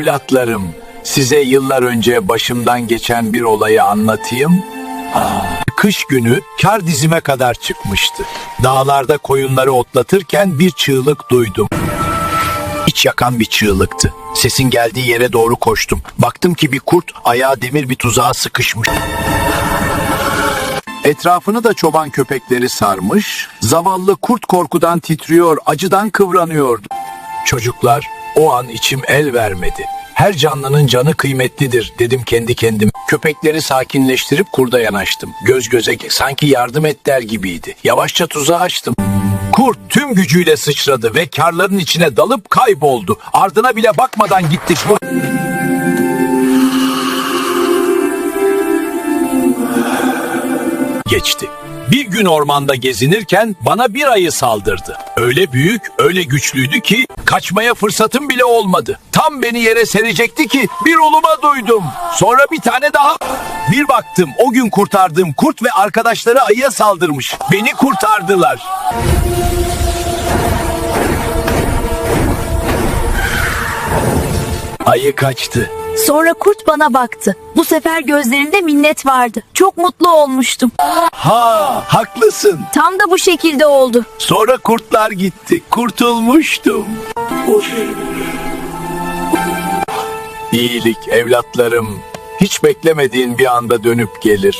Evlatlarım, size yıllar önce başımdan geçen bir olayı anlatayım. Kış günü kar dizime kadar çıkmıştı. Dağlarda koyunları otlatırken bir çığlık duydum. İç yakan bir çığlıktı. Sesin geldiği yere doğru koştum. Baktım ki bir kurt ayağı demir bir tuzağa sıkışmış. Etrafını da çoban köpekleri sarmış. Zavallı kurt korkudan titriyor, acıdan kıvranıyordu. Çocuklar, o an içim el vermedi. Her canlının canı kıymetlidir dedim kendi kendim. Köpekleri sakinleştirip kurda yanaştım. Göz göze sanki yardım et der gibiydi. Yavaşça tuzağı açtım. Kurt tüm gücüyle sıçradı ve karların içine dalıp kayboldu. Ardına bile bakmadan gitti. geçti. Bir gün ormanda gezinirken bana bir ayı saldırdı. Öyle büyük, öyle güçlüydü ki kaçmaya fırsatım bile olmadı. Tam beni yere serecekti ki bir uluma duydum. Sonra bir tane daha. Bir baktım o gün kurtardığım kurt ve arkadaşları ayıya saldırmış. Beni kurtardılar. Ayı kaçtı. Sonra kurt bana baktı. Bu sefer gözlerinde minnet vardı. Çok mutlu olmuştum. Ha, haklısın. Tam da bu şekilde oldu. Sonra kurtlar gitti. Kurtulmuştum. İyilik evlatlarım hiç beklemediğin bir anda dönüp gelir.